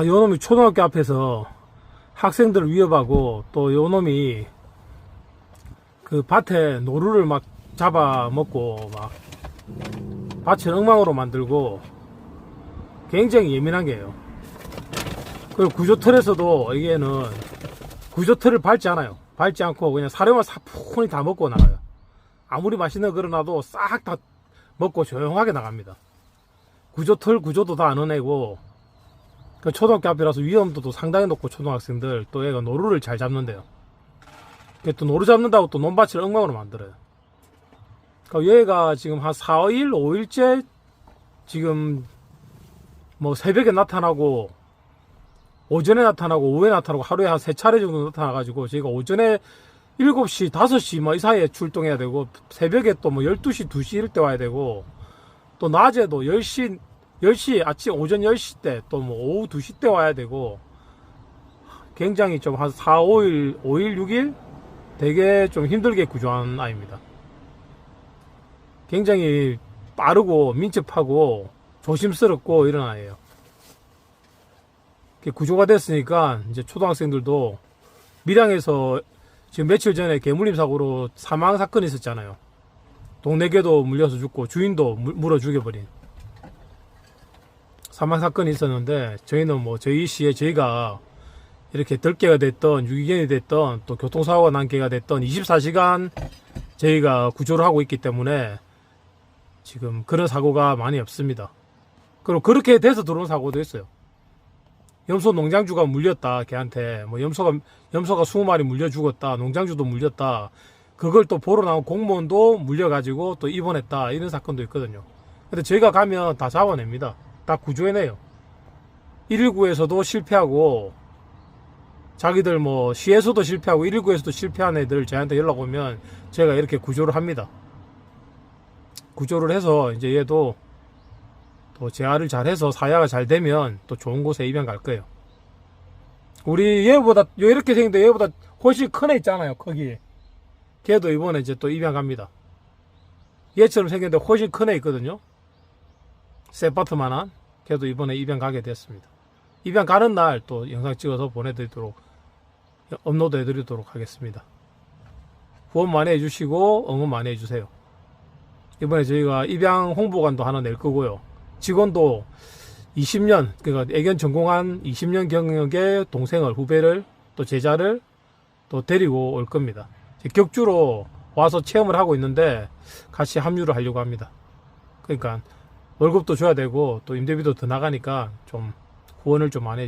아, 요 놈이 초등학교 앞에서 학생들을 위협하고 또 요 놈이 그 밭에 노루를 막 잡아먹고 막 밭을 엉망으로 만들고 굉장히 예민한 게요. 그리고 구조틀에서도 이게는 구조틀을 밟지 않아요. 밟지 않고 그냥 사료만 사푼히 다 먹고 나가요. 아무리 맛있는 거 걸어놔도 싹 다 먹고 조용하게 나갑니다. 구조틀 구조도 다안 해내고 그 초등학교 앞이라서 위험도도 상당히 높고 초등학생들 또 얘가 노루를 잘 잡는데요. 그또 노루 잡는다고 또 논밭을 엉망으로 만들어요. 그러니까 얘가 지금 한 4일, 5일째 지금 뭐 새벽에 나타나고 오전에 나타나고 오후에 나타나고 하루에 한 세 차례 정도 나타나가지고 저희가 오전에 7시, 5시 뭐 이 사이에 출동해야 되고 새벽에 또 뭐 12시, 2시 이럴 때 와야 되고 또 낮에도 10시, 10시 아침 오전 10시 때 또 뭐 오후 2시 때 와야 되고 굉장히 좀 한 4, 5일, 5일, 6일 되게 좀 힘들게 구조한 아이입니다. 굉장히 빠르고 민첩하고 조심스럽고 이런 아이예요. 구조가 됐으니까 이제 초등학생들도 밀양에서 지금 며칠 전에 개물림 사고로 사망 사건이 있었잖아요. 동네 개도 물려서 죽고 주인도 물- 물어 죽여버린 사망 사건이 있었는데 저희는 뭐 저희 시에 저희가 이렇게 덜개가 됐던 유기견이 됐던 또 교통사고가 난 개가 됐던 24시간 저희가 구조를 하고 있기 때문에 지금 그런 사고가 많이 없습니다. 그리고 그렇게 돼서 들어온 사고도 있어요. 염소 농장주가 물렸다 걔한테 뭐 염소가 염소가 20마리 물려 죽었다 농장주도 물렸다 그걸 또 보러 나온 공무원도 물려가지고 또 입원했다 이런 사건도 있거든요. 근데 저희가 가면 다 잡아냅니다. 다 구조해내요. 119에서도 실패하고 자기들 뭐 시에서도 실패하고 119에서도 실패한 애들 저희한테 연락 오면 제가 이렇게 구조를 합니다. 구조를 해서 이제 얘도 또 재활을 잘해서 사야가 잘 되면 또 좋은 곳에 입양 갈 거예요. 우리 얘보다 요 이렇게 생긴데 얘보다 훨씬 큰 애 있잖아요. 거기. 걔도 이번에 이제 또 입양 갑니다. 얘처럼 생겼는데 훨씬 큰 애 있거든요. 세파트만한 걔도 이번에 입양 가게 됐습니다. 입양 가는 날 또 영상 찍어서 보내드리도록 업로드 해드리도록 하겠습니다. 후원 많이 해주시고 응원 많이 해주세요. 이번에 저희가 입양 홍보관도 하나 낼 거고요. 직원도 20년 그러니까 애견 전공한 20년 경력의 동생을 후배를 또 제자를 또 데리고 올 겁니다. 격주로 와서 체험을 하고 있는데 같이 합류를 하려고 합니다. 그러니까 월급도 줘야 되고 또 임대비도 더 나가니까 좀 후원을 좀 많이